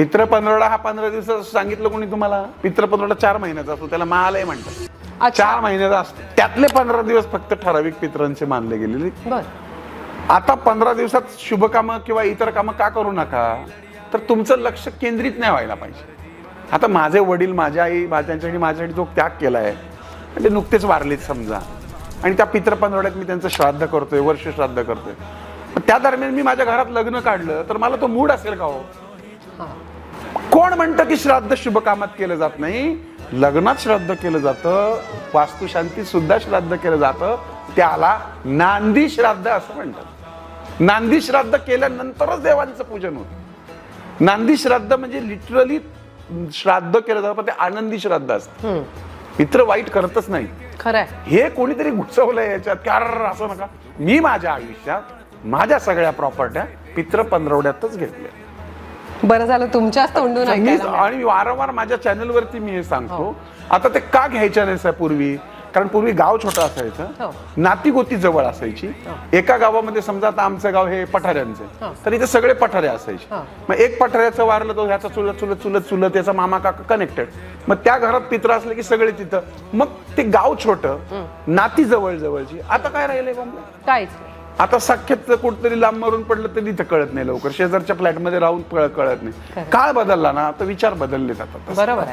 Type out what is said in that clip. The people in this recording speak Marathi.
पित्र पंधरवडा हा पंधरा दिवसाचा सांगितलं कोणी तुम्हाला? पित्र पंधरवडा चार महिन्याचा असतो त्याला महालय म्हणतात. चार महिन्याचा असतो. त्यातले पंधरा दिवस फक्त ठराविक पित्रांचे मानले गेलेले. आता पंधरा दिवसात शुभ कामं किंवा इतर कामं का करू नका? तर तुमचं लक्ष केंद्रित नाही व्हायला पाहिजे. आता माझे वडील माझ्या आई माझ्यांच्यासाठी माझ्यासाठी जो त्याग केलाय ते नुकतेच वारलेत समजा. आणि त्या पित्र पंधरवड्यात मी त्यांचं श्राद्ध करतोय वर्ष श्राद्ध करतोय. त्या दरम्यान मी माझ्या घरात लग्न काढलं तर मला तो मूड असेल का हा? कोण म्हणतं की श्राद्ध शुभ कामात केलं जात नाही? लग्नात श्राद्ध केलं जातं वास्तुशांतीत सुद्धा श्राद्ध केलं जातं त्याला नांदी श्राद्ध असं म्हणतात. नांदी श्राद्ध केल्यानंतरच देवांचं पूजन होतं. नांदी श्राद्ध म्हणजे लिटरली श्राद्ध केलं जातं पण ते आनंदी श्राद्ध असतं. मित्र वाईट करतच नाही. खरंय. हे कोणीतरी घुसवलंय याच्यात कार असं नका. मी माझ्या आयुष्यात माझ्या सगळ्या प्रॉपर्ट्या पित्र पंधरवड्यातच घेतल्या. बरं झालं तुमच्याच तोंडून ऐकायला. आणि वारंवार माझ्या चॅनल वरती मी हे सांगतो आता ते का घ्यायच्या नाही सर पूर्वी कारण पूर्वी गाव छोटं हो. असायचं नाती गोती जवळ असायची एका गावामध्ये समजा आता आमचं गाव हे पठाऱ्यांचं आहे. हो. तर इथे सगळे पठारे असायचे हो. मग एक पठाऱ्याचं वारलं तो ह्याचा चुलत चुलत चुलत चुलत याचा मामा काका कनेक्टेड मग त्या घरात पित्र असले की सगळे तिथं मग ते गाव छोटं नाती जवळ जवळची आता काय राहिलंय काहीच नाही. आता सख्यात कुठतरी लांब मारून पडलं तर तिथं कळत नाही लवकर. शेजारच्या फ्लॅटमध्ये राहून कळ- कळत नाही. काळ बदलला ना तर विचार बदलले जातात. बरोबर